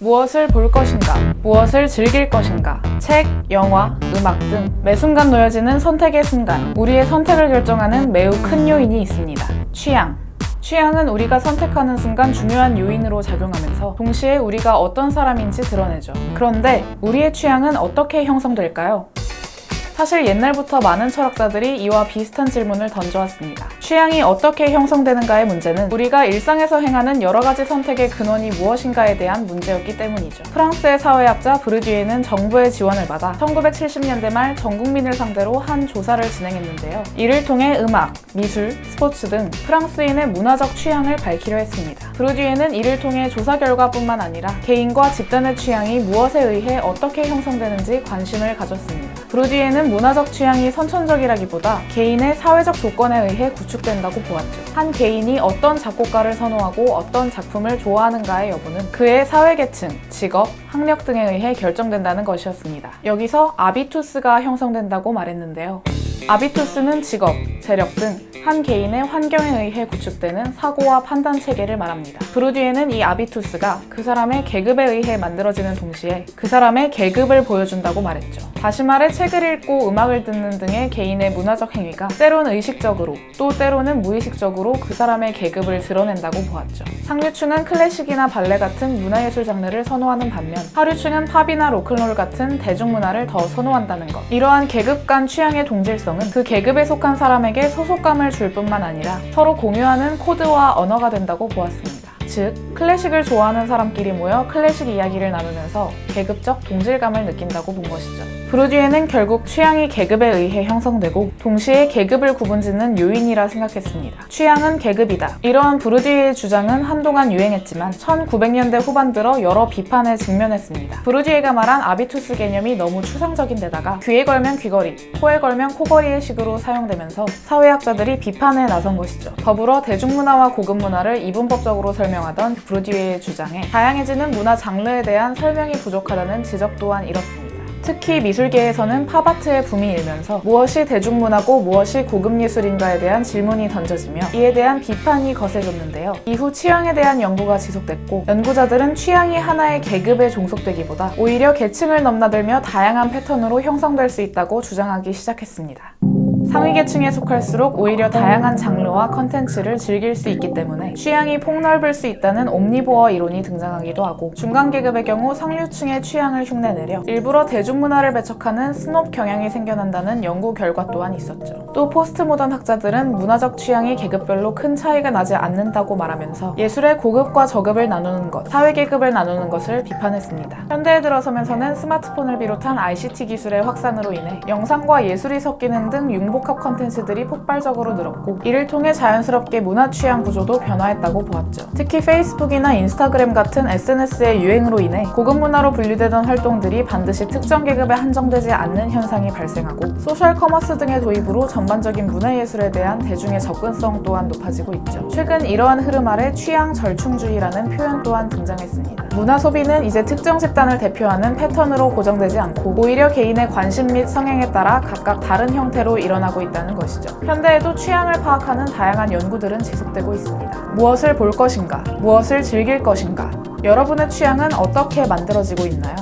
무엇을 볼 것인가, 무엇을 즐길 것인가, 책, 영화, 음악 등 매 순간 놓여지는 선택의 순간, 우리의 선택을 결정하는 매우 큰 요인이 있습니다. 취향. 취향은 우리가 선택하는 순간 중요한 요인으로 작용하면서 동시에 우리가 어떤 사람인지 드러내죠. 그런데 우리의 취향은 어떻게 형성될까요? 사실 옛날부터 많은 철학자들이 이와 비슷한 질문을 던져왔습니다. 취향이 어떻게 형성되는가의 문제는 우리가 일상에서 행하는 여러 가지 선택의 근원이 무엇인가에 대한 문제였기 때문이죠. 프랑스의 사회학자 브르디에는 정부의 지원을 받아 1970년대 말 전 국민을 상대로 한 조사를 진행했는데요. 이를 통해 음악, 미술, 스포츠 등 프랑스인의 문화적 취향을 밝히려 했습니다. 브르디에는 이를 통해 조사 결과뿐만 아니라 개인과 집단의 취향이 무엇에 의해 어떻게 형성되는지 관심을 가졌습니다. 브루디에는 문화적 취향이 선천적이라기보다 개인의 사회적 조건에 의해 구축된다고 보았죠. 한 개인이 어떤 작곡가를 선호하고 어떤 작품을 좋아하는가의 여부는 그의 사회계층, 직업, 학력 등에 의해 결정된다는 것이었습니다. 여기서 아비투스가 형성된다고 말했는데요. 아비투스는 직업, 재력 등 한 개인의 환경에 의해 구축되는 사고와 판단 체계를 말합니다. 브루디에는 이 아비투스가 그 사람의 계급에 의해 만들어지는 동시에 그 사람의 계급을 보여준다고 말했죠. 다시 말해 책을 읽고 음악을 듣는 등의 개인의 문화적 행위가 때론 의식적으로 또 때로는 무의식적으로 그 사람의 계급을 드러낸다고 보았죠. 상류층은 클래식이나 발레 같은 문화예술 장르를 선호하는 반면 하류층은 팝이나 로큰롤 같은 대중문화를 더 선호한다는 것. 이러한 계급 간 취향의 동질성은 그 계급에 속한 사람에게 소속감을 줄 뿐만 아니라 서로 공유하는 코드와 언어가 된다고 보았습니다. 즉, 클래식을 좋아하는 사람끼리 모여 클래식 이야기를 나누면서 계급적 동질감을 느낀다고 본 것이죠. 브루디에는 결국 취향이 계급에 의해 형성되고 동시에 계급을 구분짓는 요인이라 생각했습니다. 취향은 계급이다. 이러한 브루디에의 주장은 한동안 유행했지만 1900년대 후반 들어 여러 비판에 직면했습니다. 브루디에가 말한 아비투스 개념이 너무 추상적인 데다가 귀에 걸면 귀걸이, 코에 걸면 코걸이의 식으로 사용되면서 사회학자들이 비판에 나선 것이죠. 더불어 대중문화와 고급문화를 이분법적으로 설명하던 브루디에의 주장에 다양해지는 문화 장르에 대한 설명이 부족하다는 지적 또한 이렇습니다. 특히 미술계에서는 팝아트의 붐이 일면서 무엇이 대중문화고 무엇이 고급 예술인가에 대한 질문이 던져지며 이에 대한 비판이 거세졌는데요. 이후 취향에 대한 연구가 지속됐고 연구자들은 취향이 하나의 계급에 종속되기보다 오히려 계층을 넘나들며 다양한 패턴으로 형성될 수 있다고 주장하기 시작했습니다. 상위 계층에 속할수록 오히려 다양한 장르와 컨텐츠를 즐길 수 있기 때문에 취향이 폭넓을 수 있다는 옴니보어 이론이 등장하기도 하고 중간 계급의 경우 상류층의 취향을 흉내내려 일부러 대중문화를 배척하는 스놉 경향이 생겨난다는 연구 결과 또한 있었죠. 또 포스트 모던 학자들은 문화적 취향이 계급별로 큰 차이가 나지 않는다고 말하면서 예술의 고급과 저급을 나누는 것, 사회 계급을 나누는 것을 비판했습니다. 현대에 들어서면서는 스마트폰을 비롯한 ICT 기술의 확산으로 인해 영상과 예술이 섞이는 등 융 복합 컨텐츠들이 폭발적으로 늘었고 이를 통해 자연스럽게 문화 취향 구조도 변화했다고 보았죠. 특히 페이스북이나 인스타그램 같은 SNS의 유행으로 인해 고급 문화로 분류되던 활동들이 반드시 특정 계급에 한정되지 않는 현상이 발생하고 소셜 커머스 등의 도입으로 전반적인 문화 예술에 대한 대중의 접근성 또한 높아지고 있죠. 최근 이러한 흐름 아래 취향 절충주의라는 표현 또한 등장했습니다. 문화 소비는 이제 특정 집단을 대표하는 패턴으로 고정되지 않고 오히려 개인의 관심 및 성향에 따라 각각 다른 형태로 일어나고 있다는 것이죠. 현대에도 취향을 파악하는 다양한 연구들은 지속되고 있습니다. 무엇을 볼 것인가? 무엇을 즐길 것인가? 여러분의 취향은 어떻게 만들어지고 있나요?